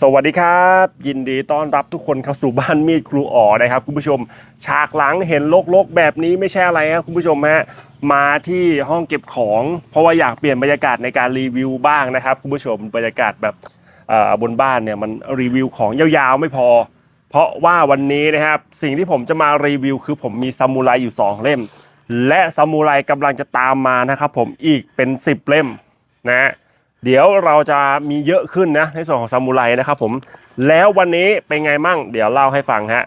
สวัสดีครับ ยินดีต้อนรับทุกคนเข้าสู่บ้านมีดครูอ๋อนะครับคุณผู้ชม ฉากหลังเห็นโลกๆแบบนี้ไม่ใช่อะไรครับคุณผู้ชมฮะมาที่ห้องเก็บของ เพราะว่าอยากเปลี่ยนบรรยากาศในการรีวิวบ้างนะครับคุณผู้ชมบรรยากาศแบบบนบ้านเนี่ยมันรีวิวของยาวๆไม่พอ เพราะว่าวันนี้นะครับสิ่งที่ผมจะมารีวิว คือผมมีซามูไรอยู่ 2 เล่ม และซามูไรกำลังจะตามมานะครับผมอีกเป็น 10 เล่มนะฮะ เดี๋ยวเราจะมีเยอะขึ้นนะในส่วนของซามูไรนะครับผมแล้ววันนี้เป็นไงมั่ง เดี๋ยวเล่าให้ฟังฮะ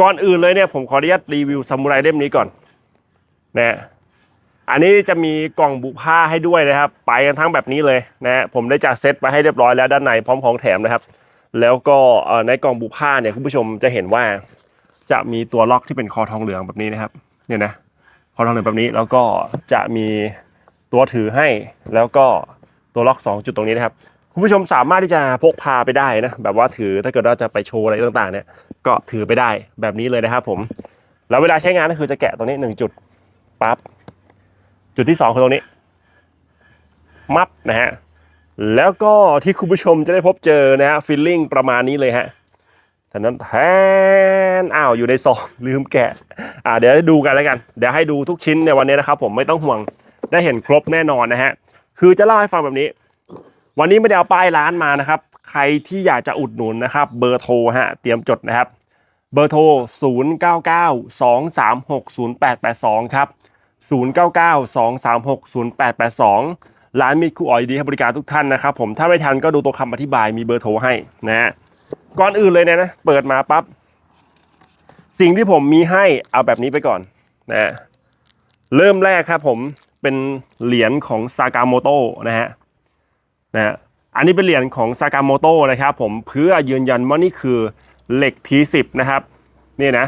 ก่อนอื่นเลยเนี่ยผมขออนุญาตรีวิวซามูไรเล่มนี้ก่อนนะอันนี้จะมีกล่องบุผ้าให้ด้วยนะครับ ไปกันทั้งแบบนี้เลยนะผมได้จัดเซตมาให้เรียบร้อยแล้วด้านในพร้อมของแถมนะครับ แล้วก็ในกล่องบุผ้าเนี่ยคุณผู้ชมจะเห็นว่า จะมีตัวล็อกที่เป็นคอทองเหลืองแบบนี้นะครับเนี่ยนะคอทองเหลืองแบบนี้แล้วก็จะมีตัวถือให้แล้วก็ ตัวล็อก 2 จุดตรงนี้นะครับ คุณผู้ชมสามารถที่จะพกพาไปได้นะ แบบว่าถือถ้าเกิดว่าจะไปโชว์อะไรต่างๆ เนี่ย ก็ถือไปได้แบบนี้เลยนะครับผม แล้วเวลาใช้งานก็คือจะแกะตรงนี้ 1 จุดปั๊บจุดที่ 2 คือตรงนี้ มับนะฮะแล้วก็ที่คุณผู้ชมจะได้พบเจอนะฮะฟิลลิ่งประมาณนี้เลยฮะท่านั้นแทนอ้าวอยู่ในซองลืมแกะอ่าเดี๋ยวให้ดูกันแล้วกัน เดี๋ยวให้ดูทุกชิ้นในวันนี้นะครับผมไม่ต้องห่วงได้เห็นครบแน่นอนนะฮะ คือจะเล่าให้ฟังแบบนี้ วันนี้ไม่ได้เอาป้ายร้านมานะครับ ใครที่อยากจะอุดหนุนนะครับ เบอร์โทรฮะเตรียมจดนะครับ เบอร์โทร 0 9 9 2 3 6 0 8 8 2 ครับ 0 9 9 2 3 6 0 8 8 2 ร้านมีครูอ๋อยดีให้บริการทุกท่านนะครับ ผมถ้าไม่ทันก็ดูตัวคำอธิบายมีเบอร์โทรให้นะฮะก่อนอื่นเลยเนยนะเปิดมาปั๊บสิ่งที่ผมมีให้เอาแบบนี้ไปก่อนนะฮะเริ่มแรกครับผม เป็นเหรียญของซากาโมโตนะฮะนะฮะอันนี้เป็นเหรียญของซากาโมโตนะครับผมเพื่อยืนยันว่านี่คือเหล็ก T10 นะครับนี่นะ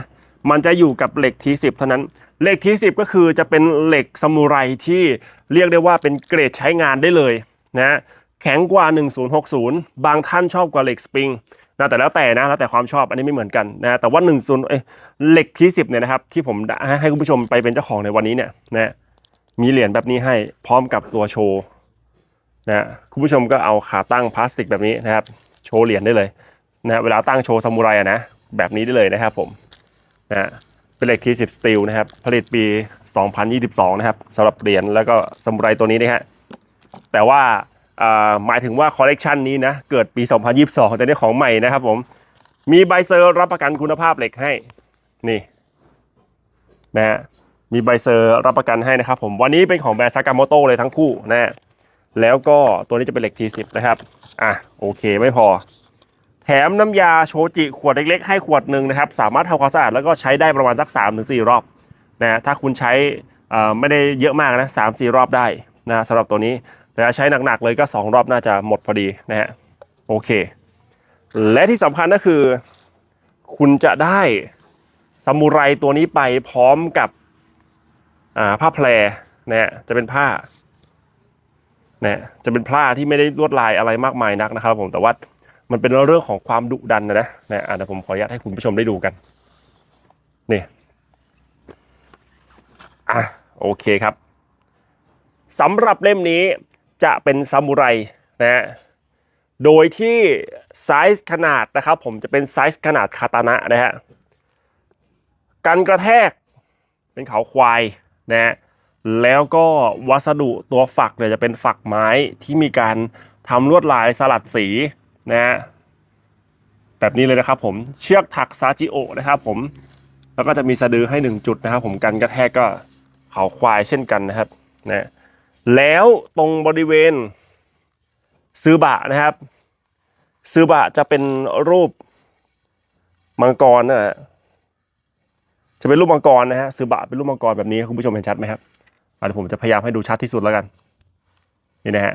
มันจะอยู่กับเหล็ก T10 เท่านั้นเหล็ก T10 ก็คือจะเป็นเหล็กซามูไรที่เรียกได้ว่าเป็นเกรดใช้งานได้เลยนะแข็งกว่า 1060 บางท่านชอบกว่าเหล็กสปริงนะแต่แล้วแต่นะแล้วแต่ความชอบอันนี้ไม่เหมือนกันนะแต่ว่า10เอ้ยเหล็ก T10 เนี่ยนะครับที่ผมให้คุณผู้ชมไปเป็นเจ้าของในวันนี้เนี่ยนะ มีเหรียญแบบนี้ให้พร้อมกับตัวโชว์นะคุณผู้ชมก็เอาขาตั้งพลาสติกแบบนี้นะครับ โชว์เหรียญได้เลยนะเวลาตั้งโชว์ซามูไรอะนะแบบนี้ได้เลยนะครับผมนะเป็นเหล็กทีสิบสตีลนะครับ ผลิตปี 2022 นะครับสำหรับเหรียญแล้วก็ซามูไรตัวนี้นะฮะแต่ว่าอ่าหมายถึงว่าคอลเลกชันนี้นะเกิดปี 2022 แต่นี่ของใหม่นะครับผมมีใบเซอร์รับประกันคุณภาพเหล็กให้นี่นะฮะ มีใบเซอร์รับประกันให้นะครับผมวันนี้เป็นของแบรนด์ซากาโมโตเลยทั้งคู่นะฮะแล้วก็ตัวนี้จะเป็นเหล็ก T10 นะครับ อะโอเคไม่พอ แถมน้ำยาโชจิขวดเล็กๆ ให้ขวดหนึ่งนะครับ สามารถทำความสะอาดแล้วก็ใช้ได้ประมาณสัก 3-4ถึงรอบนะถ้าคุณใช้อ่ไม่ได้เยอะมากนะสามสี่รอบได้นะสำหรับตัวนี้แต่ถ้าใช้หนักๆเลยก็ 2 รอบน่าจะหมดพอดีนะฮะโอเค และที่สำคัญก็คือ คุณจะได้ซามูไรตัวนี้ไปพร้อมกับ ผ้าแพรนะจะเป็นผ้านะจะเป็นผ้าที่ไม่ได้ลวดลายอะไรมากมายนักนะครับ ผมแต่ว่ามันเป็นเรื่องของความดุดันนะนะนะเดี๋ยวผมขออนุญาตให้คุณผู้ชมได้ดูกันนี่อะโอเคครับสำหรับเล่มนี้จะเป็นซามูไรนะฮะโดยที่ไซส์ขนาดนะครับ ผมจะเป็นไซส์ขนาดคาตานะนะฮะกันกระแทกเป็นเขาควาย นะฮะแล้วก็วัสดุตัวฝักเนี่ยจะเป็นฝักไม้ที่มีการทำลวดลายสลัดสีนะฮะแบบนี้เลยนะครับผมเชือกถักซาจิโอนะครับผมแล้วก็จะมีสะดือให้ 1 จุดนะครับผมกันกระแทกก็เขาควายเช่นกันนะครับนะแล้วตรงบริเวณซื้อบะนะครับซื้อบะจะเป็นรูปมังกรนะฮะ จะเป็นรูปมังกรนะฮะซื้อบะเป็นรูปมังกรแบบนี้คุณผู้ชมเห็นชัดไหมครับเดี๋ยวผมจะพยายามให้ดูชัดที่สุดแล้วกันนี่นะฮะ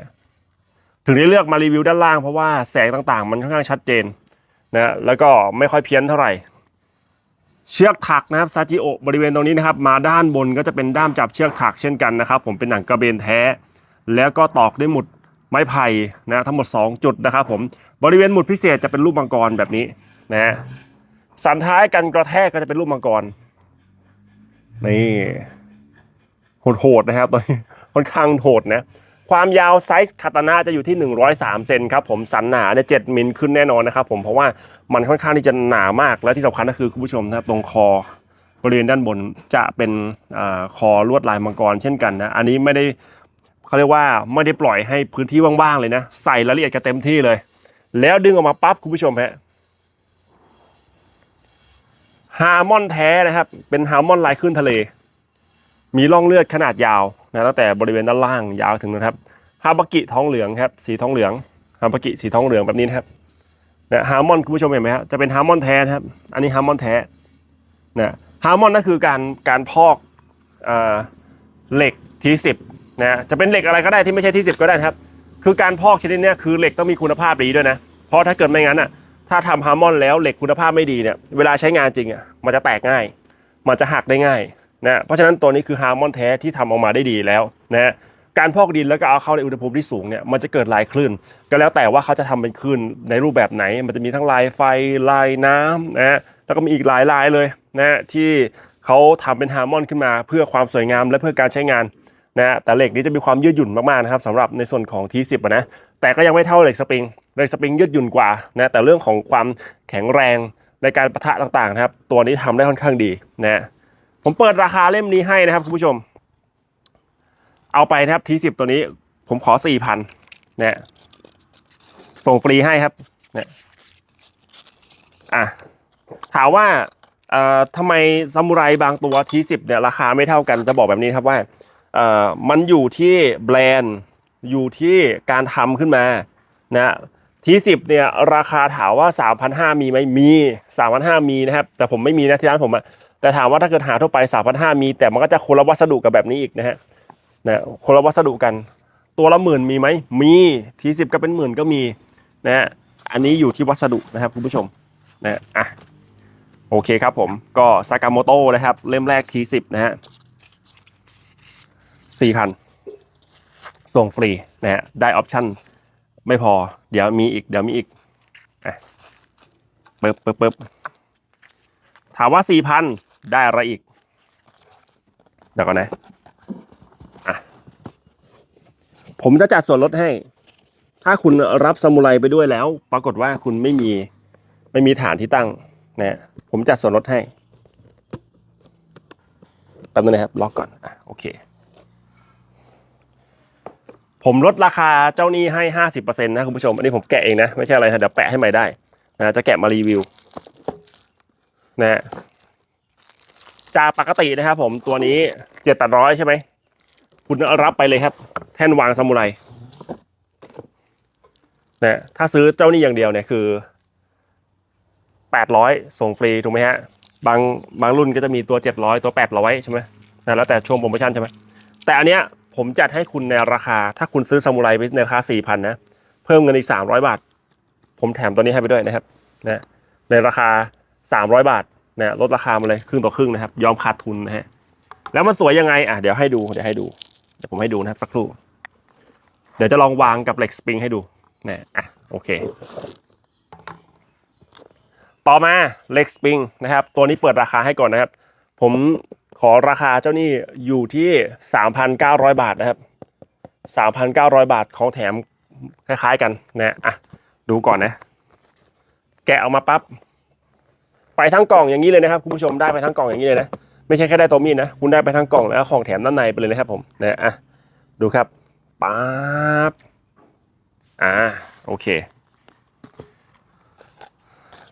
ถึงได้เลือกมารีวิวด้านล่างเพราะว่าแสงต่างๆ มันค่อนข้างชัดเจนนะแล้วก็ไม่ค่อยเพี้ยนเท่าไหร่ เชือกถักนะครับซาจิโอบริเวณตรงนี้นะครับ มาด้านบนก็จะเป็นด้ามจับเชือกถักเช่นกันนะครับ ผมเป็นหนังกระเบนแท้ แล้วก็ตอกด้วยหมุดไม้ไผ่นะทั้งหมด 2 จุดนะครับ ผมบริเวณหมุดพิเศษจะเป็นรูปมังกรแบบนี้นะฮะสันท้ายกันกระแทกก็จะเป็นรูปมังกร นี่โหดๆนะครับตอนนี้ค่อนข้างโหดนะความยาวไซส์คาตานะจะอยู่ที่ 103 เซนครับผมสันหนาเนี่ย7มิลขึ้นแน่นอนนะครับผมเพราะว่ามันค่อนข้างที่จะหนามากและที่สำคัญก็คือคุณผู้ชมนะครับตรงคอบริเวณด้านบนจะเป็นอคอลวดลายมังกรเช่นกันนะอันนี้ไม่ได้เขาเรียกว่าไม่ได้ปล่อยให้พื้นที่ว่างๆเลยนะ ใส่รายละเอียดกันเต็มที่เลย แล้วดึงออกมาปั๊บคุณผู้ชมฮะ ฮาร์มอนแท้นะครับ เป็นฮาร์มอนลายขึ้นทะเล มีร่องเลือดขนาดยาวนะตั้งแต่บริเวณด้านล่างยาวถึงนะครับฮาบากิท้องเหลืองครับ สีท้องเหลืองฮาบากิสีท้องเหลืองแบบนี้นะครับนะฮาร์มอนคุณผู้ชมเห็นไหมครับจะเป็นฮาร์มอนแท้นะครับ อันนี้ฮาร์มอนแท้นะฮาร์มอนนั่นคือการการพอกอ่าเหล็กทีสิบนะจะเป็นเหล็กอะไรก็ได้ที่ไม่ใช่ทีสิบก็ได้ครับ คือการพอกชนิดนี้คือเหล็กต้องมีคุณภาพดีด้วยนะ เพราะถ้าเกิดไม่งั้นอะ ถ้าทำฮาร์มอนแล้วเหล็กคุณภาพไม่ดีเนี่ยเวลาใช้งานจริงอะมันจะแตกง่าย มันจะหักได้ง่ายนะเพราะฉะนั้นตัวนี้คือฮาร์มอนแท้ที่ทำออกมาได้ดีแล้วนะการพอกดินแล้วก็เอาเข้าในอุณหภูมิที่สูงเนี่ยมันจะเกิดลายคลื่น ก็แล้วแต่ว่าเขาจะทำเป็นคลื่นในรูปแบบไหน มันจะมีทั้งลายไฟลายน้ำนะแล้วก็มีอีกหลายลายเลยนะที่เขาทำเป็นฮาร์มอนขึ้นมาเพื่อความสวยงามและเพื่อการใช้งาน นะแต่เหล็กนี้จะมีความยืดหยุ่นมากๆนะครับสำหรับในส่วนของ T10 นะแต่ก็ยังไม่เท่าเหล็กสปริงเหล็กสปริงยืดหยุ่นกว่านะแต่เรื่องของความแข็งแรงในการประทะต่างๆนะครับ ตัวนี้ทำได้ค่อนข้างดีนะผมเปิดราคาเล่มนี้ให้นะครับคุณผู้ชม เอาไปนะครับทีสิบตัวนี้ผมขอสี่พันนี่ยส่งฟรีให้ครับนี่ยอะถามว่าเอ่อทำไมซามูไรบางตัวทีสิบเนี่ยราคาไม่เท่ากันจะบอกแบบนี้ครับว่า เอ่อมันอยู่ที่แบรนด์อยู่ที่การทำขึ้นมานะทีสิบเนี่ยราคาถามว่า 3,500 มีไหมมี3,500 มีนะครับ แต่ผมไม่มีนะที่ร้านผมอะแต่ถามว่าถ้าเกิดหาทั่วไป 3 5 0 0 มี แต่มันก็จะคนละวัสดุกับแบบนี้อีกนะฮะนะคนละวัสดุกัน ตัวละหมื่นมีไหมมีทีสิบก็เป็นหมื่นก็มีนะฮะอันนี้อยู่ที่วัสดุนะครับคุณผู้ชมนะอะโอเคครับผมก็ซากาโมโตนะครับเล่มแรกทีสิบนะฮะ สี่พัน ส่งฟรีนะฮะได้ออปชั่นไม่พอ เดี๋ยวมีอีก เดี๋ยวมีอีกอะปึ๊บปึ๊บปึ๊บถามว่า4,000ได้อะไรอีก เดี๋ยวก่อนนะอะผมจะจัดส่วนลดให้ ถ้าคุณรับซามูไรไปด้วยแล้ว ปรากฏว่าคุณไม่มีไม่มีฐานที่ตั้งนะผมจัดส่วนลดให้แป๊บนึงนะครับ ล็อกก่อนอะโอเค ผมลดราคาเจ้านี้ให้ 50%นะคุณผู้ชม อันนี้ผมแกะเองนะ ไม่ใช่อะไรนะเดี๋ยวแปะให้ใหม่ได้นะจะแกะมารีวิวนะฮะจากปกตินะครับผมตัวนี้เจ็ดแปดร้อยใช่ไหม คุณรับไปเลยครับ แท่นวางซามูไรนะถ้าซื้อเจ้านี้อย่างเดียวเนี่ยคือแปดร้อยส่งฟรีถูกไหมฮะ บางบางรุ่นก็จะมีตัวเจ็ดร้อยตัวแปดร้อยใช่ไหมนะแล้วแต่ช่วงโปรโมชั่นใช่ไหมแต่อันเนี้ย ผมจัดให้คุณในราคา ถ้าคุณซื้อซามูไรไปในราคาสี่พันนะ เพิ่มเงินอีกสามร้อยบาท ผมแถมตัวนี้ให้ไปด้วยนะครับนะในราคาสามร้อยบาทนะลดราคามาเลยครึ่งต่อครึ่งนะครับ ยอมขาดทุนนะฮะแล้วมันสวยยังไงอะเดี๋ยวให้ดูเดี๋ยวให้ดูเดี๋ยวผมให้ดูนะครับสักครู่เดี๋ยวจะลองวางกับเหล็กสปริงให้ดูนะอะโอเค ต่อมาเหล็กสปริงนะครับ ตัวนี้เปิดราคาให้ก่อนนะครับ ผม ขอราคาเจ้านี่อยู่ที่ 3,900 บาทนะครับ 3,900 บาทของแถมคล้ายๆกันนะอะดูก่อนนะ แกะออกมาปั๊บไปทั้งกล่องอย่างนี้เลยนะครับคุณผู้ชมได้ไปทั้งกล่องอย่างนี้เลยนะไม่ใช่แค่ได้ตัวมีดนะคุณได้ไปทั้งกล่องแล้วของแถมด้านในไปเลยนะครับผมนะอะดูครับปั๊บอ่าโอเค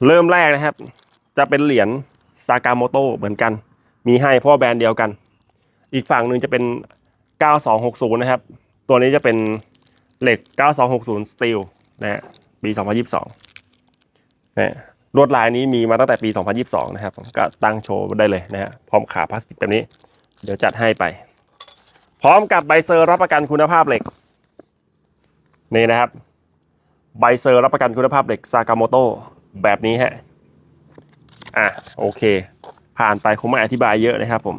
เริ่มแรกนะครับ จะเป็นเหรียญซากาโมโตเหมือนกัน มีให้เพราะว่าแบรนด์เดียวกัน อีกฝั่งหนึ่งจะเป็น 9260 นะครับ ตัวนี้จะเป็นเหล็ก 9260สตีลนะฮะปี 2022นะลวดลายนี้มีมาตั้งแต่ปี 2022 นะครับก็ตั้งโชว์ได้เลยนะฮะพร้อมขาพลาสติกแบบนี้ เดี๋ยวจัดให้ไป พร้อมกับใบเซอร์รับประกันคุณภาพเหล็ก นี่นะครับ ใบเซอร์รับประกันคุณภาพเหล็กซากาโมโตแบบนี้ฮะอะโอเค ผ่านไปคงไม่อธิบายเยอะนะครับผม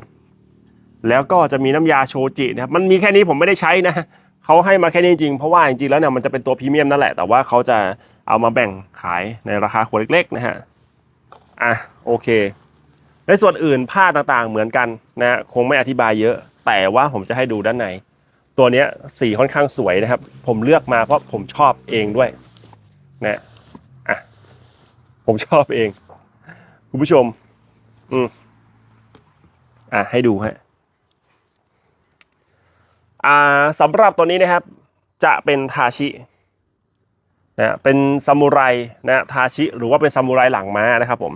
แล้วก็จะมีน้ำยาโชจินะครับมันมีแค่นี้ผมไม่ได้ใช้นะเขาให้มาแค่นี้จริงเพราะว่าจริงๆแล้วเนี่ยมันจะเป็นตัวพรีเมียมนั่นแหละ แต่ว่าเขาจะเอามาแบ่งขายในราคาขวดเล็กๆนะฮะอะโอเค ในส่วนอื่นผ้าต่างๆเหมือนกันนะคงไม่อธิบายเยอะ แต่ว่าผมจะให้ดูด้านใน ตัวนี้สีค่อนข้างสวยนะครับ ผมเลือกมาเพราะผมชอบเองด้วยนะอะผมชอบเอง คุณผู้ชม อืมอะให้ดูฮะอ่าสำหรับตัวนี้นะครับ จะเป็นทาชินะเป็นซามูไรนะทาชิหรือว่าเป็นซามูไรหลังม้านะครับผม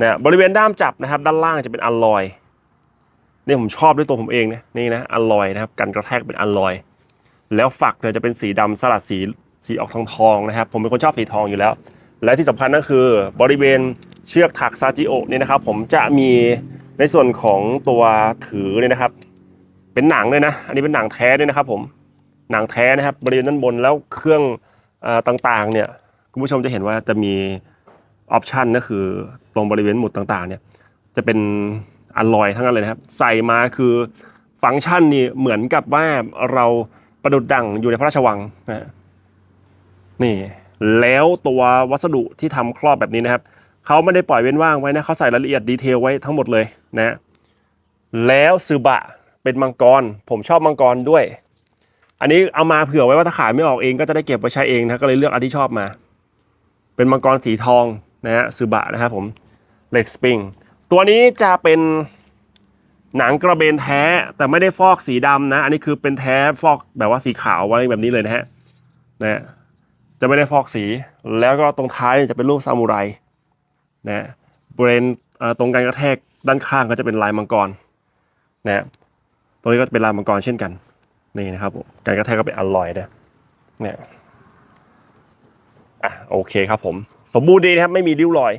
นะบริเวณด้ามจับนะครับ ด้านล่างจะเป็นอลลอยนี่ผมชอบด้วยตัวผมเองนะนี่นะอลลอยนะครับกันกระแทกเป็นอลลอย แล้วฝักเนี่ยจะเป็นสีดำสลัดสีสีออกทองทองนะครับ ผมเป็นคนชอบสีทองอยู่แล้ว และที่สำคัญก็คือบริเวณเชือกถักซาจิโอเนี่ยนะครับ ผมจะมีในส่วนของตัวถือเนี่ยนะครับ เป็นหนังเลยนะ อันนี้เป็นหนังแท้ด้วยนะครับ ผมหนังแท้นะครับบริเวณด้านบนแล้วเครื่องต่างๆเนี่ยคุณผู้ชมจะเห็นว่าจะมีออปชันก็คือตรงบริเวณหมุดต่างๆเนี่ยจะเป็นอลลอยทั้งนั้นเลยนะครับ ใส่มาคือฟังก์ชันนี่เหมือนกับว่าเราประดุดดั่งอยู่ในพระราชวังนะนี่ แล้วตัววัสดุที่ทำครอบแบบนี้นะครับเขาไม่ได้ปล่อยเว้นว่างไว้นะเขาใส่รายละเอียดดีเทลไว้ทั้งหมดเลยนะแล้วซึบะเป็นมังกร ผมชอบมังกรด้วย อันนี้เอามาเผื่อไว้ว่าถ้าขายไม่ออกเองก็จะได้เก็บไว้ใช้เองนะก็เลยเลือกอันที่ชอบมา เป็นมังกรสีทองนะฮะซึบะนะครับผมเล็กสปริงตัวนี้จะเป็นหนังกระเบนแท้แต่ไม่ได้ฟอกสีดำนะ อันนี้คือเป็นแท้ฟอกแบบว่าสีขาวไว้แบบนี้เลยนะฮะนะ จะไม่ได้ฟอกสี แล้วก็ตรงท้ายจะเป็นรูปซามูไรนะบริเวณตรงการกระแทกด้านข้างก็จะเป็นลายมังกรนะฮะตรงนี้ก็เป็นลายมังกรเช่นกันนี่นะครับผมการกระแทกก็เป็นอลลอยนะเนี่ยอะโอเคครับผม สมบูรณ์ดีนะครับไม่มีริ้วรอย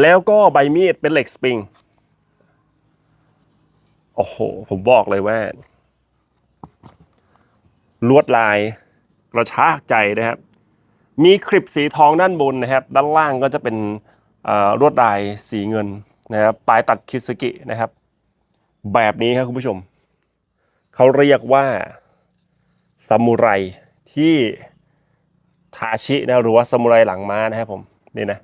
แล้วก็ใบมีดเป็นเหล็กสปริงโอ้โห ผมบอกเลยว่า ลวดลายกระชากใจนะครับ มีคลิปสีทองด้านบนนะครับ ด้านล่างก็จะเป็นเอ่อลวดลายสีเงินนะครับปลายตัดคิสกินะครับ แบบนี้ครับคุณผู้ชม เขาเรียกว่าซามูไรที่ทาชินะหรือว่าซามูไรหลังม้านะครับผมนี่นะ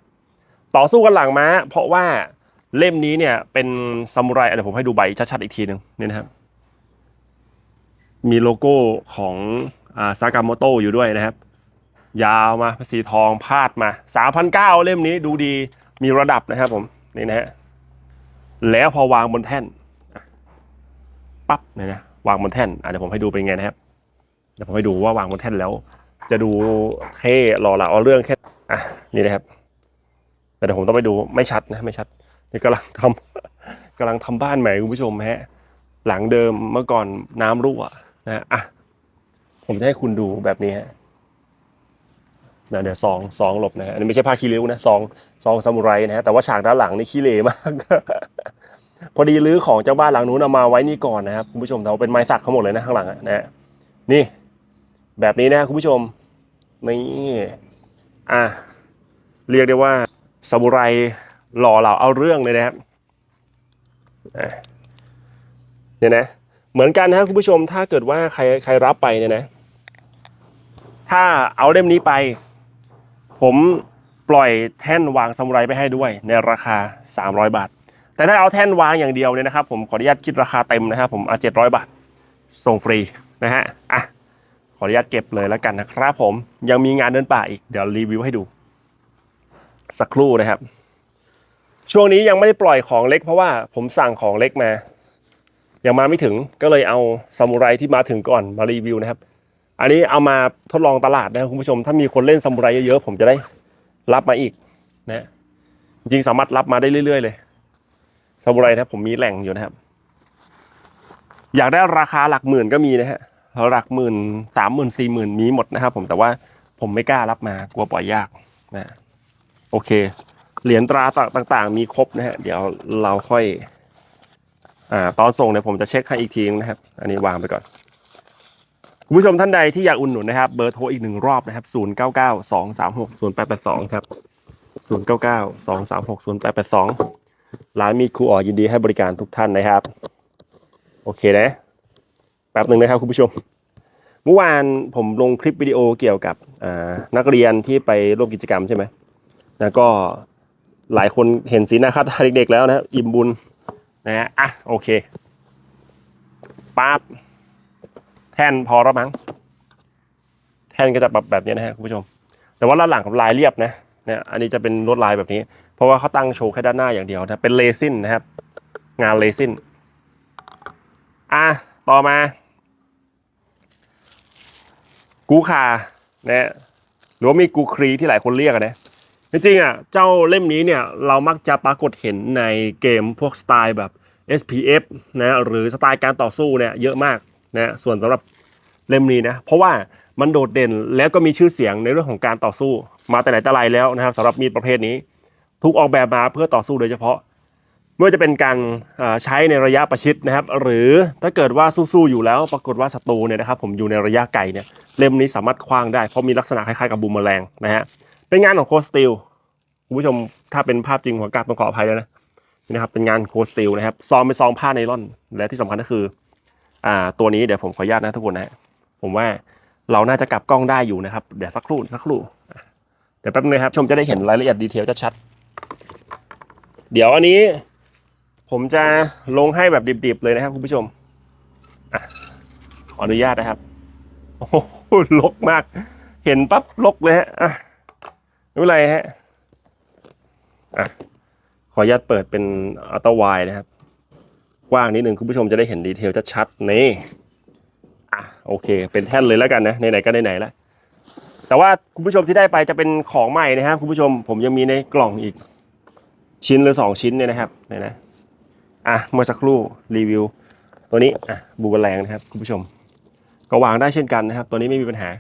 ต่อสู้กันหลังม้า เพราะว่าเล่มนี้เนี่ยเป็นซามูไรเดี๋ยวผมให้ดูใบชัดๆอีกทีหนึ่งนี่นะครับ มีโลโก้ของซากามโมโตอยู่ด้วยนะครับ ยาวมาสีทองพาดมา3,009เล่มนี้ดูดีมีระดับนะครับผม นี่นะฮะแล้วพอวางบนแท่นปั๊บเนี่ยนะวางบนแท่นอะเดี๋ยวผมให้ดูเป็นไงนะครับเดี๋ยวผมให้ดูว่าวางบนแท่นแล้ว จะดูเท่หล่อเหลาเอาเรื่องแค่อะนี่นะครับ แต่เดี๋ยวผมต้องไปดูไม่ชัดนะไม่ชัดนี่กำลังทำกำลังทำบ้านใหม่คุณผู้ชมฮะหลังเดิมเมื่อก่อนน้ำรั่วนะฮะอะผมจะให้คุณดูแบบนี้ฮะ นะเดี๋ยวซองซองหลบนะฮะอันนี้ไม่ใช่ผ้าคีริ้วนะซองซองซามูไรนะฮะแต่ว่าฉากด้านหลังนี่ขี้เหร่มาก พอดีรื้อของเจ้าบ้านหลังนู้นเอามาไว้นี่ก่อนนะครับคุณผู้ชมแต่ว่าเป็นไม้สักเขาหมดเลยนะข้างหลังนะฮะนี่ แบบนี้นะคุณผู้ชมนี่อะเรียกได้ว่าซามูไรหล่อเหล่าเอาเรื่องเลยนะครับเนี่ยนะเหมือนกันนะครับคุณผู้ชมถ้าเกิดว่าใครใครรับไปเนี่ยนะ ถ้าเอาเล่มนี้ไป ผมปล่อยแท่นวางซามูไรไปให้ด้วยในราคา 300 บาท แต่ถ้าเอาแท่นวางอย่างเดียวเนี่ยนะครับ ผมขออนุญาตคิดราคาเต็มนะครับ ผมเอา700 บาท ส่งฟรีนะฮะอะขออนุญาตเก็บเลยแล้วกันนะครับผมยังมีงานเดินป่าอีกเดี๋ยวรีวิวให้ดู สักครู่นะครับ ช่วงนี้ยังไม่ได้ปล่อยของเล็กเพราะว่าผมสั่งของเล็กมา ยังมาไม่ถึงก็เลยเอาซามูไรที่มาถึงก่อนมารีวิวนะครับ อันนี้เอามาทดลองตลาดนะครับคุณผู้ชม ถ้ามีคนเล่นซามูไรเยอะๆผมจะได้รับมาอีกนะจริงสามารถรับมาได้เรื่อย ๆ เลยซามูไรนะผมมีแหล่งอยู่นะครับ อยากได้ราคาหลักหมื่นก็มีนะฮะหลักหมื่นสามหมื่นสี่หมื่นมีหมดนะครับ ผมแต่ว่าผมไม่กล้ารับมากลัวปล่อยยากนะโอเค เหรียญตราต่างๆ มีครบนะฮะเดี๋ยวเราค่อยอ่าตอนส่งเนี่ยผมจะเช็คให้อีกทีนะครับ อันนี้วางไปก่อน คุณผู้ชมท่านใดที่อยากอุ่นหนุนนะครับ เบอร์โทรอีกหนึ่งรอบนะครับ0 9 9 2 3 6 0 8 8 2ครับ0 9 9 2 3 6 0 8 8 2ร้านมีครูอ๋อยินดีให้บริการทุกท่านนะครับ โอเคนะแป๊บหนึ่งนะครับคุณผู้ชม เมื่อวานผมลงคลิปวิดีโอเกี่ยวกับนักเรียนที่ไปร่วมกิจกรรมใช่ไหมแล้วก็หลายคนเห็นสีหน้าค่าตาเด็กๆแล้วนะอิ่มบุญนะฮะอะโอเคปั๊บ แท่นพอแล้วมั้งแท่นก็จะแบบแบบนี้นะฮะคุณผู้ชม แต่ว่าด้านหลังกับลายเรียบนะเนี่ยอันนี้จะเป็นลวดลายแบบนี้ เพราะว่าเขาตั้งโชว์แค่ด้านหน้าอย่างเดียวนะเป็นเลซินนะครับ งานเลซินอะต่อมา กูคานะหรือว่ามีกูครีที่หลายคนเรียกนะจริงๆอะเจ้าเล่มนี้เนี่ยเรามักจะปรากฏเห็นในเกมพวกสไตล์แบบ SPF นะหรือสไตล์การต่อสู้เนี่ยเยอะมาก นะส่วนสำหรับเล่มนี้นะเพราะว่ามันโดดเด่นแล้วก็มีชื่อเสียงในเรื่องของการต่อสู้ มาแต่ไหนแต่ไรแล้วนะครับสำหรับมีดประเภทนี้ถูกออกแบบมาเพื่อต่อสู้โดยเฉพาะไม่ว่าจะเป็นการใช้ในระยะประชิดนะครับ หรือถ้าเกิดว่าสู้ๆอยู่แล้ว ปรากฏว่าศัตรูเนี่ยนะครับ ผมอยู่ในระยะไกลเนี่ยเล่มนี้สามารถคว้างได้เพราะมีลักษณะคล้ายๆกับบูมเมอแรงนะฮะเป็นงานของโคสติลคุณผู้ชมถ้าเป็นภาพจริงหัวกราบต้องขออภัยด้วยนะนี่นะครับเป็นงานโคสติลนะครับซองเป็นซองผ้าไนลอน และที่สำคัญก็คือ อ่าตัวนี้เดี๋ยวผมขออนุญาตนะทุกคนนะผมว่าเราน่าจะกลับกล้องได้อยู่นะครับเดี๋ยวสักครู่สักครู่เดี๋ยวแป๊บนึงครับชมจะได้เห็นรายละเอียดดีเทลชัดเดี๋ยวอันนี้ ผมจะลงให้แบบดิบๆเลยนะครับคุณผู้ชมอขออนุญาตนะครับโอ้ลกมาก เห็นปั๊บลกเลยฮะอะไม่เป็นไรฮะอะขออนุญาตเปิดเป็นอัลตร้าไวนะครับ กว้างนิดหนึ่งคุณผู้ชมจะได้เห็นดีเทลชัดๆนี่อะโอเค เป็นแท่นเลยแล้วกันนะไหนๆก็ไหนๆแล้วแต่ว่าคุณผู้ชมที่ได้ไปจะเป็นของใหม่นะครับคุณผู้ชมผมยังมีในกล่องอีกชิ้นหรือสองชิ้นเนี่ยนะครับเนี่ยนะอะเมื่อสักครู่รีวิว ตัวนี้อะบูเบแรงนะครับคุณผู้ชม ก็วางได้เช่นกันนะครับ ตัวนี้ไม่มีปัญหา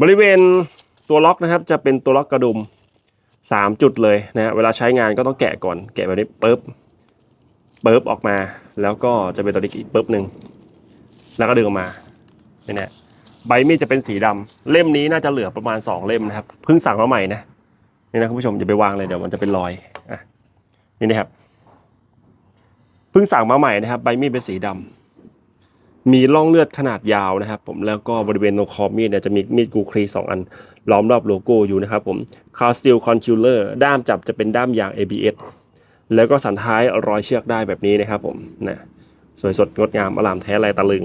บริเวณตัวล็อกนะครับจะเป็นตัวล็อกกระดุม 3 จุดเลยนะฮะเวลาใช้งานก็ต้องแกะก่อนแกะแบบนี้ปึ๊บ ปึ๊บออกมา แล้วก็จะเป็นตัวนี้อีกปึ๊บหนึ่งแล้วก็ดึงออกมาเนี่ยใบมีดจะเป็นสีดำเล่มนี้น่าจะเหลือประมาณ 2 เล่มนะครับเพิ่งสั่งมาใหม่นะนี่นะคุณผู้ชมอย่าไปวางเลยเดี๋ยวมันจะเป็นรอยอะนี่นะครับเพิ่งสั่งมาใหม่นะครับ ใบมีดเป็นสีดำมีร่องเลือดขนาดยาวนะครับ ผมแล้วก็บริเวณตรงคอมีดเนี่ยจะมีมีดกูครีสองอัน ล้อมรอบโลโก้อยู่นะครับผมคาสติลคอนคิลเลอร์ด้ามจับจะเป็นด้ามยาง ABS แล้วก็สันท้ายรอยเชือกได้แบบนี้นะครับผมนะสวยสดงดงามอลามแท้ลายตะลึง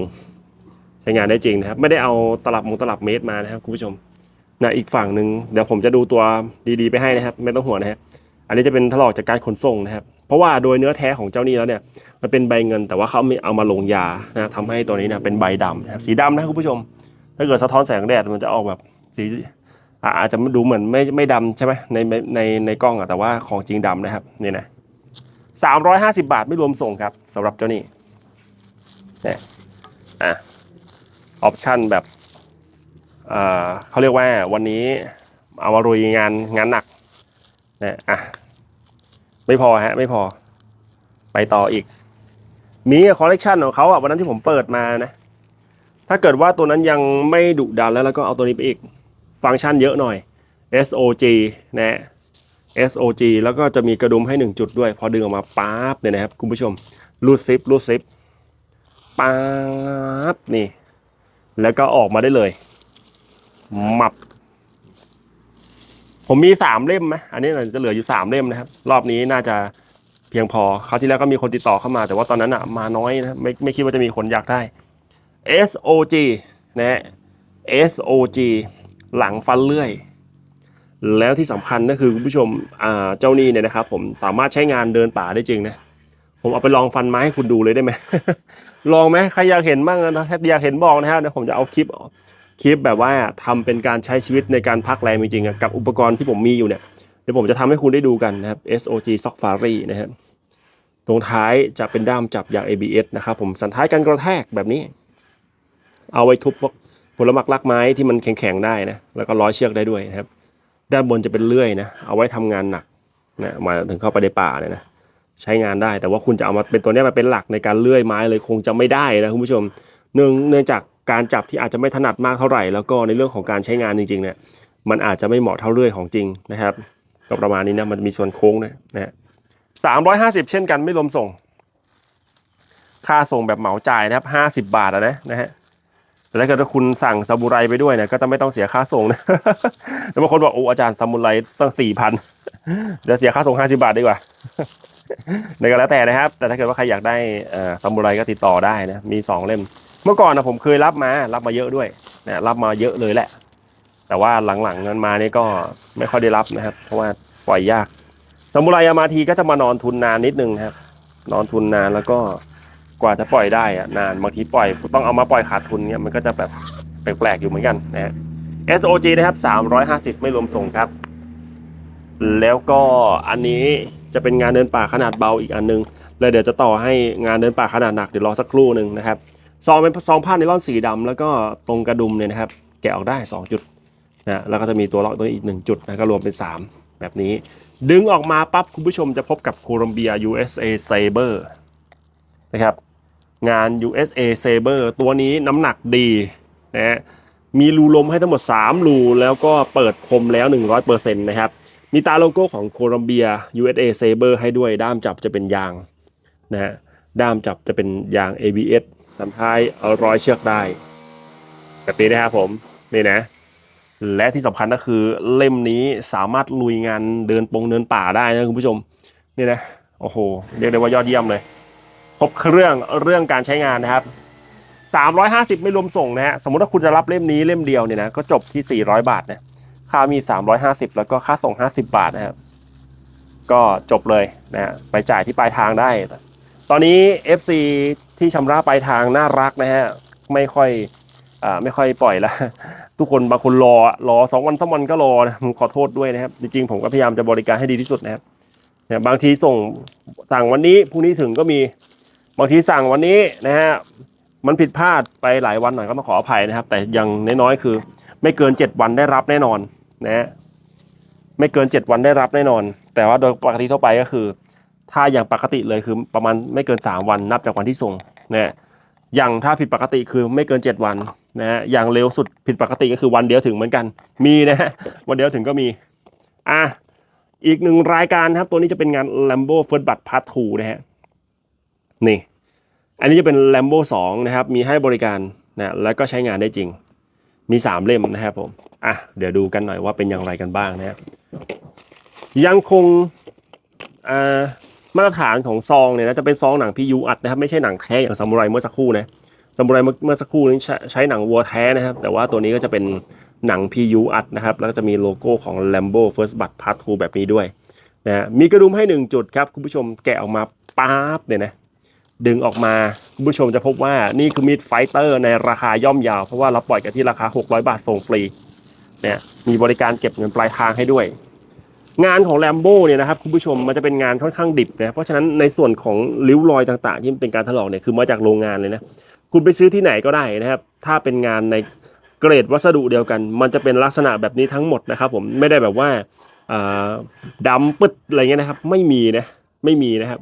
ใช้งานได้จริงนะครับ ไม่ได้เอาตลับมงตลับเมตรมานะครับคุณผู้ชมนะอีกฝั่งหนึ่งเดี๋ยวผมจะดูตัวดีๆ ไปให้นะครับ ไม่ต้องห่วงนะฮะอันนี้จะเป็นถลอกจากการขนส่งนะครับ เพราะว่าโดยเนื้อแท้ของเจ้านี่แล้วเนี่ยมันเป็นใบเงิน แต่ว่าเขาเอามาลงยานะทำให้ตัวนี้เนี่ยเป็นใบดำนะครับสีดำนะคุณผู้ชม ถ้าเกิดสะท้อนแสงแดดมันจะออกแบบสีอาจจะดูเหมือนไม่ไม่ดำใช่ไหมในในในในกล้องอะแต่ว่าของจริงดำนะครับนี่นะ สามร้อยห้าสิบาทไม่รวมส่งครับสำหรับเจ้านี่เนี่ยอะออปชั่นแบบเอ่อเขาเรียกว่าวันนี้เอามารุยงานงานหนักเนี่ยอะไม่พอฮะไม่พอ ไปต่ออีก มีคอลเลกชันของเขาอะวันนั้นที่ผมเปิดมานะ ถ้าเกิดว่าตัวนั้นยังไม่ดุดันแล้วแล้วก็เอาตัวนี้ไปอีก ฟังก์ชันเยอะหน่อย SOG นะ SOG แล้วก็จะมีกระดุมให้ 1 จุดด้วย พอดึงออกมาปั๊บเนี่ยนะครับ คุณผู้ชมรูดซิปรูดซิปปั๊บนี่ แล้วก็ออกมาได้เลยมับ ผมมี3เล่มไหมอันนี้จะเหลืออยู่3เล่มนะครับ รอบนี้น่าจะเพียงพอคราวที่แล้วก็มีคนติดต่อเข้ามา แต่ว่าตอนนั้นอะมาน้อยนะไม่ไม่คิดว่าจะมีคนอยากได้ SOG นะฮะ SOG หลังฟันเลื่อย แล้วที่สำคัญก็คือคุณผู้ชมเจ้านี่เนี่ยนะครับผมสามารถใช้งานเดินป่าได้จริงนะผมเอาไปลองฟันไม้ให้คุณดูเลยได้ไหมลองไหมใครอยากเห็นบ้างนะถ้าอยากเห็นบอกนะครับเดี๋ยวผมจะเอาคลิปคลิปแบบว่าทำเป็นการใช้ชีวิตในการพักแรมจริงๆกับอุปกรณ์ที่ผมมีอยู่เนี่ยเดี๋ยวผมจะทำให้คุณได้ดูกันนะครับ SOG Safari นะครับตรงท้ายจะเป็นด้ามจับอย่าง ABS นะครับผมสันท้ายกันกระแทกแบบนี้ เอาไว้ทุบพวกผลหมากลากไม้ที่มันแข็งๆได้นะแล้วก็ร้อยเชือกได้ด้วยนะครับ ด้านบนจะเป็นเลื่อยนะเอาไว้ทำงานหนักนะมาถึงเข้าไปในป่าเนี่ยนะใช้งานได้ แต่ว่าคุณจะเอามาเป็นตัวนี้มาเป็นหลักในการเลื่อยไม้เลยคงจะไม่ได้นะคุณผู้ชมเนื่องเนื่องจากการจับที่อาจจะไม่ถนัดมากเท่าไหร่ แล้วก็ในเรื่องของการใช้งานจริงๆเนี่ยมันอาจจะไม่เหมาะเท่าเลื่อยของจริงนะครับก็ประมาณนี้นะมันมีส่วนโค้งด้วยนะฮะสามร้อยห้าสิบเช่นกันไม่รวมส่ง ค่าส่งแบบเหมาจ่ายนะครับห้าสิบบาทอะนะนะฮะ แต่ถ้าเกิดว่าคุณสั่งซามูไรไปด้วยเนี่ยก็จะไม่ต้องเสียค่าส่งนะแต่บางคนบอกโอ้อาจารย์ซามูไรตั้งสี่พันเดี๋ยวเสียค่าส่งห้าสิบาทดีกว่าในก็แล้วแต่นะครับ แต่ถ้าเกิดว่าใครอยากได้ซามูไรก็ติดต่อได้นะมีสองเล่ม เมื่อก่อนนะผมเคยรับมารับมาเยอะด้วยนะรับมาเยอะเลยแหละ แต่ว่าหลังๆนั้นมานี่ก็ไม่ค่อยได้รับนะครับ เพราะว่าปล่อยยากสมุไรยามาทีก็จะมานอนทุนนานนิดนึงครับ นอนทุนนานแล้วก็ กว่าจะปล่อยได้อะนานบางทีปล่อยต้องเอามาปล่อยขาดทุนเนี่ยมันก็จะแบบแปลกๆอยู่เหมือนกันนะฮะ SOG นะครับ 350 ไม่รวมส่งครับ แล้วก็อันนี้จะเป็นงานเดินป่าขนาดเบาอีกอันนึงเลยเดี๋ยวจะต่อให้งานเดินป่าขนาดหนักเดี๋ยวรอสักครู่หนึ่งนะครับซองเป็นซองผ้าไนล่อนสีดำแล้วก็ตรงกระดุมเนี่ยนะครับ แกะออกได้ 2 จุดนะแล้วก็จะมีตัวล็อกตัวนี้อีก 1 จุดนะก็รวมเป็น 3 แบบนี้ ดึงออกมาปั๊บคุณผู้ชมจะพบกับโคลอมเบีย USA Saber นะครับ งาน USA Saber ตัวนี้น้ำหนักดีนะฮะมีรูลมให้ทั้งหมด 3 รูแล้วก็เปิดคมแล้ว 100%นะครับ มีตาโลโก้ของโคลอมเบีย USA Saber ให้ด้วยด้ามจับจะเป็นยางนะฮะด้ามจับจะเป็นยาง ABS สันท้ายเอาร้อยเชือกได้แบบนี้นะครับผมนี่นะ และที่สำคัญก็คือเล่มนี้สามารถลุยงานเดินปงเดินป่าได้นะคุณผู้ชมนี่นะโอ้โหเรียกได้ว่ายอดเยี่ยมเลย ครบเครื่องเรื่องการใช้งานนะครับ 350 ไม่รวมส่งนะฮะ สมมติว่าคุณจะรับเล่มนี้เล่มเดียวเนี่ยนะก็จบที่ 400 บาทนะค่ามี 350 แล้วก็ค่าส่ง 50 บาทนะครับ ก็จบเลยนะฮะไปจ่ายที่ปลายทางได้ ตอนนี้ FC ที่ชำระปลายทางน่ารักนะฮะไม่ค่อยอ่าไม่ค่อยปล่อยละทุกคนบางคนรอรอสองวันสามวันก็รอนะผมขอโทษด้วยนะครับ จริงๆ ผมก็พยายามจะบริการให้ดีที่สุดนะครับเนี่ยบางทีส่งสั่งวันนี้พรุ่งนี้ถึงก็มี บางทีสั่งวันนี้นะฮะมันผิดพลาดไปหลายวันหน่อยก็ต้องขออภัยนะครับ แต่ยังน้อยๆคือ ไม่เกิน 7 วันได้รับแน่นอนนะฮะไม่เกิน 7 วันได้รับแน่นอน แต่ว่าโดยปกติทั่วไปก็คือ ถ้าอย่างปกติเลยคือประมาณไม่เกิน 3 วันนับจากวันที่ส่งนะฮะอย่างถ้าผิดปกติคือไม่เกิน 7 วันนะฮะอย่างเร็วสุดผิดปกติก็คือวันเดียวถึงเหมือนกัน มีนะฮะวันเดียวถึงก็มีอะอีกหนึ่งรายการครับตัวนี้จะเป็นงาน Lambo First Blood Part 2นะฮะ นี่ อันนี้จะเป็น Lambo 2 นะครับ มีให้บริการนะแล้วก็ใช้งานได้จริง มี 3 เล่มนะครับผม อะ เดี๋ยวดูกันหน่อยว่าเป็นอย่างไรกันบ้างนะครับยังคงอ่ามาตรฐานของซองเนี่ยนะจะเป็นซองหนังพียูอัดนะครับ ไม่ใช่หนังแท้อย่างซามูไรเมื่อสักครู่นะซามูไรเมื่อสักครู่นี้ใช้หนังวัวแท้นะครับ แต่ว่าตัวนี้ก็จะเป็นหนัง PU อัดนะครับ แล้วก็จะมีโลโก้ของ Lambo First Blood Part 2แบบนี้ด้วยนะฮะมีกระดุมให้ 1 จุดครับ คุณผู้ชมแกะออกมาป๊าบเนี่ยนะ ดึงออกมาคุณผู้ชมจะพบว่านี่คือมีดไฟเตอร์ในราคาย่อมเยาว เพราะว่าเราปล่อยกันที่ราคา 600 บาทส่งฟรีเนี่ยมีบริการเก็บเงินปลายทางให้ด้วย งานของแลมโบ้เนี่ยนะครับคุณผู้ชมมันจะเป็นงานค่อนข้างดิบนะเพราะฉะนั้นในส่วนของริ้วรอยต่างๆ ที่เป็นการถลอกเนี่ยคือมาจากโรงงานเลยนะคุณไปซื้อที่ไหนก็ได้นะครับ ถ้าเป็นงานในเกรดวัสดุเดียวกัน มันจะเป็นลักษณะแบบนี้ทั้งหมดนะครับ ผมไม่ได้แบบว่าอ่าดำปึ๊ดอะไรเงี้ยนะครับ ไม่มีนะไม่มีนะครับ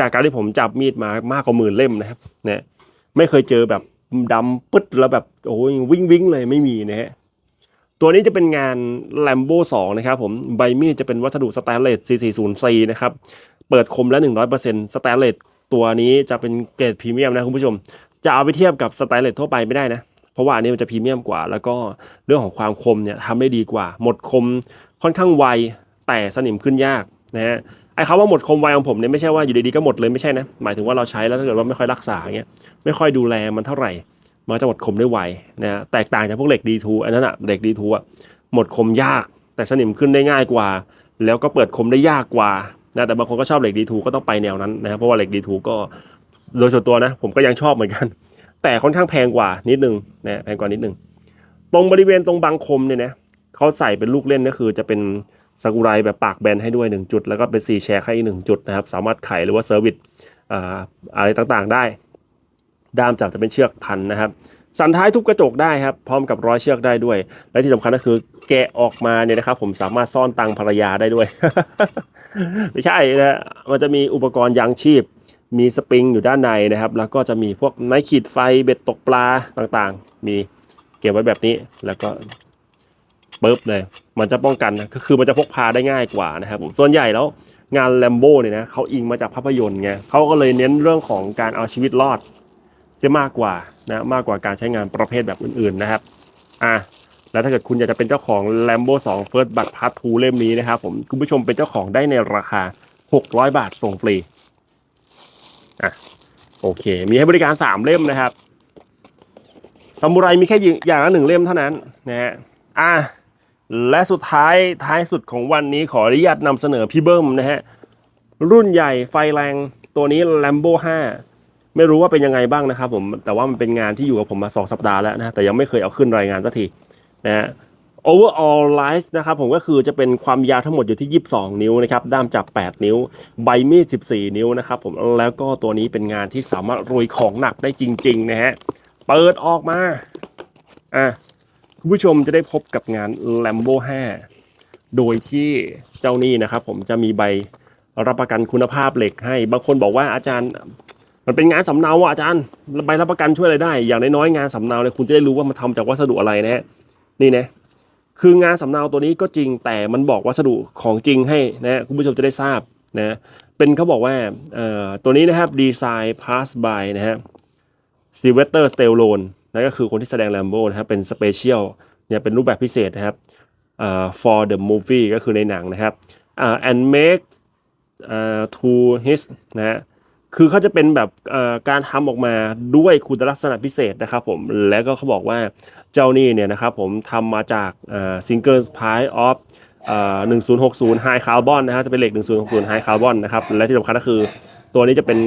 จากการที่ผมจับมีดมามากกว่าหมื่นเล่มนะครับเนี่ยไม่เคยเจอแบบดำปึ๊ดแล้วแบบโอ้ยวิ่งวิ่งเลยไม่มีนะฮะตัวนี้จะเป็นงาน Lambo 2 นะครับผมใบมีดจะเป็นวัสดุสแตนเลส 440C นะครับเปิดคมแล้ว100%สแตนเลสตัวนี้จะเป็นเกรดพรีเมียมนะคุณผู้ชม จะเอาไปเทียบกับสแตนเลสทั่วไปไม่ได้นะ เพราะว่าอันนี้มันจะพรีเมียมกว่า แล้วก็เรื่องของความคมเนี่ยทำได้ดีกว่า หมดคมค่อนข้างไวแต่สนิมขึ้นยากนะฮะ อ้คำว่าหมดคมไวของผมเนี่ยไม่ใช่ว่าอยู่ดีๆก็หมดเลยไม่ใช่นะ หมายถึงว่าเราใช้แล้วถ้าเกิดว่าไม่ค่อยรักษาเงี้ยไม่ค่อยดูแลมันเท่าไหร่มันจะหมดคมได้ไวนะฮะแตกต่างจากพวกเหล็กดีทูอันนั้นอะเหล็กดีทูอะหมดคมยาก แต่สนิมขึ้นได้ง่ายกว่า แล้วก็เปิดคมได้ยากกว่านะแต่บางคนก็ชอบเหล็กดีทูก็ต้องไปแนวนั้นนะครับเพราะว่าเหล็กดีทูก็โดยส่วนตัวนะ ผมก็ยังชอบเหมือนกัน แต่ค่อนข้างแพงกว่านิดนึงนะแพงกว่านิดนึงตรงบริเวณตรงบางคมเนี่ยนะเขาใส่เป็นลูกเล่นก็คือจะเป็น ซากุไรแบบปากแบนให้ด้วย 1 จุด แล้วก็เป็นซีแชร์ให้อีกหนึ่งจุดนะครับ สามารถไขหรือว่าเซอร์วิสอะไรต่างๆ ได้ ด้ามจับจะเป็นเชือกพันนะครับสันท้ายทุบกระจกได้ครับ พร้อมกับร้อยเชือกได้ด้วย และที่สำคัญก็คือแกะออกมาเนี่ยนะครับ ผมสามารถซ่อนตังภรรยาได้ด้วย ไม่ใช่นะมันจะมีอุปกรณ์ยางชีพ มีสปริงอยู่ด้านในนะครับ แล้วก็จะมีพวกไม้ขีดไฟเบ็ดตกปลาต่างๆ มีเก็บไว้แบบนี้แล้วก็ ปึ๊บเลยมันจะป้องกันนะก็คือมันจะพกพาได้ง่ายกว่านะครับผมส่วนใหญ่แล้วงานแลมโบ้เนี่ยนะเขาอิงมาจากภาพยนตร์ไงเขาก็เลยเน้นเรื่องของการเอาชีวิตรอดเสียมากกว่านะมากกว่าการใช้งานประเภทแบบอื่นๆนะครับอะแล้วถ้าเกิดคุณอยากจะเป็นเจ้าของ Lambo 2 First บัตรพาร์ท2เล่มนี้นะครับผมคุณผู้ชมเป็นเจ้าของได้ในราคา 600 บาทส่งฟรีอะโอเค มีให้บริการ 3 เล่มนะครับซามูไรมีแค่อย่างละหนึ่งเล่มเท่านั้นนะฮะอะ และสุดท้ายท้ายสุดของวันนี้ขออนุญาตนำเสนอพี่เบิ้มนะฮะ รุ่นใหญ่ไฟแรงตัวนี้ Lambo 5 ไม่รู้ว่าเป็นยังไงบ้างนะครับผมแต่ว่ามันเป็นงานที่อยู่กับผมมา 2 สัปดาห์แล้วนะแต่ยังไม่เคยเอาขึ้นรายงานสักทีนะฮะ overall life นะครับผมก็คือจะเป็นความยาวทั้งหมดอยู่ที่ 22 นิ้วนะครับ ด้ามจับ 8 นิ้ว ใบมีด 14 นิ้วนะครับผม แล้วก็ตัวนี้เป็นงานที่สามารถโรยของหนักได้จริง ๆ นะฮะ เปิดออกมา อะ คุณผู้ชมจะได้พบกับงาน Lambo 5 โดยที่เจ้านี่นะครับ ผมจะมีใบรับประกันคุณภาพเหล็กให้ บางคนบอกว่าอาจารย์ มันเป็นงานสำเนาอะอาจารย์ใบรับประกันช่วยอะไรได้ อย่างน้อยๆงานสำเนาเนี่ยคุณจะได้รู้ว่ามันทำจากวัสดุอะไรนะฮะนี่นะคืองานสำเนาตัวนี้ก็จริงแต่มันบอกวัสดุของจริงให้นะคุณผู้ชมจะได้ทราบนะเป็นเขาบอกว่าตัวนี้นะครับดีไซน์ pass by นะฮะ s y l v e s t e r Stallone นั่ นก็คือคนที่แสดง Lambo นะครับเป็นสเปเชียลเนี่ยเป็นรูปแบบพิเศษนะครับอ่อ for the movie ก็คือในหนังนะครับอ่า and make อ่อ to his นะฮะคือเขาจะเป็นแบบการทำออกมาด้วยคุณลักษณะพิเศษนะครับผม แล้วก็เขาบอกว่าเจ้านี่เนี่ยนะครับผมทำมาจากซิงเกิลพายออฟหนึ่งศูนย์หกศูนย์ไฮคาร์บอนนะฮะจะเป็นเหล็ก 1060ไฮคาร์บอนนะครับ และที่สำคัญก็คือ ตัวนี้จะเป็น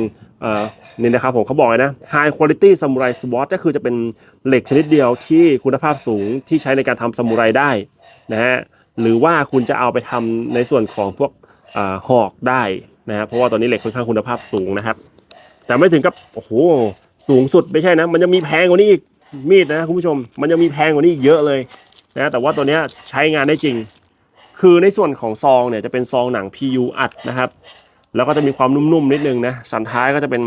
นี่นะครับผมเขาบอกเลยนะ High Quality Samurai Sword ก็คือจะเป็นเหล็กชนิดเดียวที่คุณภาพสูงที่ใช้ในการทำซามูไรได้นะฮะหรือว่าคุณจะเอาไปทำในส่วนของพวกอหอกได้นะครับเพราะว่าตอนนี้เหล็กค่อนข้างคุณภาพสูงนะครับ แต่ไม่ถึงกับโอ้โหสูงสุดไม่ใช่นะ มันยังมีแพงกว่านี้อีกมีดนะคุณผู้ชม มันยังมีแพงกว่านี้อีกเยอะเลยนะแต่ว่าตัวนี้ใช้งานได้จริง คือในส่วนของซองเนี่ยจะเป็นซองหนัง PU อัดนะครับ แล้วก็จะมีความนุ่มๆนิดนึงนะสันท้ายก็จะเป็น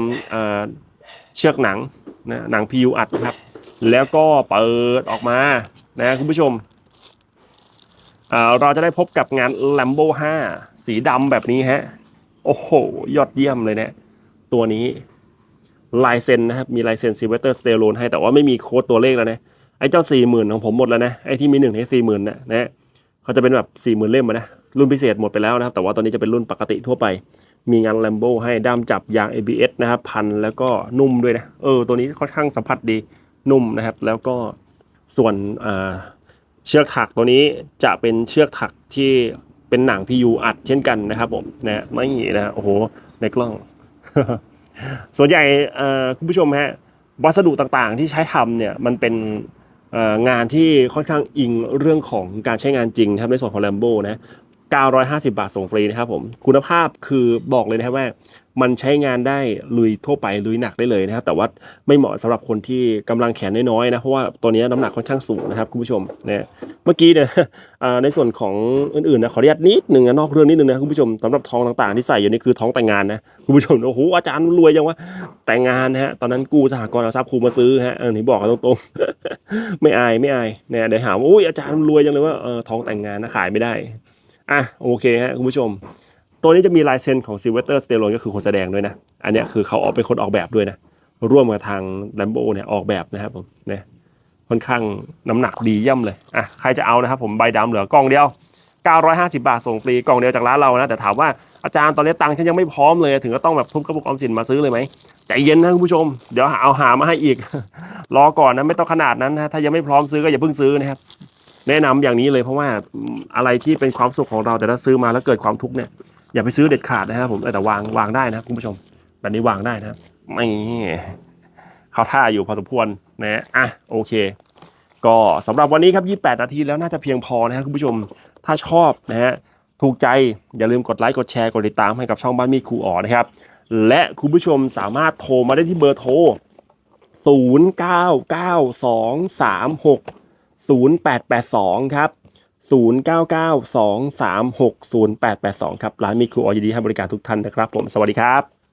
เชือกหนังนะหนัง PU อัดนะครับ แล้วก็เปิดออกมานะคุณผู้ชมเราจะได้พบกับงาน Lambo 5 สีดำแบบนี้ฮะ โอ้โห ยอดเยี่ยมเลยนี่ยตัวนี้ลายเซ็นนะครับ มีลายเซ็นซิเวเตอร์สเตโลนให้แต่ว่าไม่มีโค้ดตัวเลขแล้วนะ ไอ้เจ้าสี่หมื่นของผมหมดแล้วนะ ไอ้ที่มีหนึ่งในสี่หมื่นนะนะเขาจะเป็นแบบสี่หมื่นเล่มนะ รุ่นพิเศษหมดไปแล้วนะครับ แต่ว่าตอนนี้จะเป็นรุ่นปกติทั่วไป มีงาน Lambo ให้ด้ามจับยาง ABS นะครับพันแล้วก็นุ่มด้วยนะ เออ ตัวนี้ค่อนข้างสัมผัสดีนุ่มนะครับ แล้วก็ส่วนเชือกถักตัวนี้จะเป็นเชือกถักที่เป็นหนังพียูอัดเช่นกันนะครับผมนะไม่นะฮะโอ้โห ในกล้อง ส่วนใหญ่คุณผู้ชมฮะวัสดุต่างๆ ที่ใช้ทำเนี่ยมันเป็นงานที่ค่อนข้างอิงเรื่องของการใช้งานจริงนะครับในส่วนของ Lambo นะ 950 บาทส่งฟรีนะครับผมคุณภาพคือบอกเลยนะครับว่า มันใช้งานได้ลุยทั่วไปลุยหนักได้เลยนะครับแต่ว่าไม่เหมาะสำหรับคนที่กำลังแขนน้อยๆนะเพราะว่าตัวนี้น้ำหนักค่อนข้างสูงนะครับคุณผู้ชมนะเมื่อกี้เนี่ยในส่วนของอื่นๆนะขออนุญาตนิดหนึ่งนะนอกเรื่องนิดนึงนะคุณผู้ชมสำหรับทองต่างๆ ที่ใส่อยู่นี่คือทองแต่งงานนะคุณผู้ชมโอ้โหอาจารย์รวยจังวะแต่งงานนะฮะตอนนั้นกู้สหกรณ์เอาทรัพย์ครูมาซื้อฮะออนี่บอกกันตรงๆไม่อายไม่อายเนี่ยเดี๋ยวหาว่าอุ้ยอาจารย์รวยจังเลยว่าเออทองแต่งงานนะขายไม่ได้ อะโอเคฮะคุณผู้ชม ตัวนี้จะมีลายเซ็นของซิเวเตอร์สเตโลนก็คือคนแสดงด้วยนะ อันเนี้ยคือเขาออกเป็นคนออกแบบด้วยนะ ร่วมกับทาง Lambo เนี่ยออกแบบนะครับผมเนี่ยค่อนข้างน้ำหนักดีเยี่ยมเลยอะใครจะเอานะครับผมใบดำเหลือกล่องเดียว 950 บาทส่งฟรีกล่องเดียวจากร้านเรานะแต่ถามว่าอาจารย์ตอนนี้ตังค์ฉันยังไม่พร้อมเลย ถึงก็ต้องแบบทุบกระปุกออมสินมาซื้อเลยไหมใจเย็นนะคุณผู้ชมเดี๋ยวเอาหามาให้อีก รอก่อนนะไม่ต้องขนาดนั้นนะถ้ายังไม่พร้อมซื้อก็อย่าเพิ่งซื้อนะครับ แนะนำอย่างนี้เลยเพราะว่าอะไรที่เป็นความสุขของเราแต่ถ้าซื้อมาแล้วเกิดความทุกข์เนี่ยอย่าไปซื้อเด็ดขาดนะครับผมแต่วางวางได้นะคุณผู้ชมแบบนี้วางได้นะไม่เขาท่าอยู่พอสมควรนะอะโอเค ก็สำหรับวันนี้ครับ 28 นาทีแล้วน่าจะเพียงพอนะครับคุณผู้ชมถ้าชอบนะฮะถูกใจอย่าลืมกดไลค์กดแชร์กดติดตามให้กับช่องบ้านมีครูอ๋อนะครับ และคุณผู้ชมสามารถโทรมาได้ที่เบอร์โทร 099236 0882 ครับ 0992360882 ครับ ร้านมีครูออยดีให้บริการทุกท่านนะครับผม สวัสดีครับ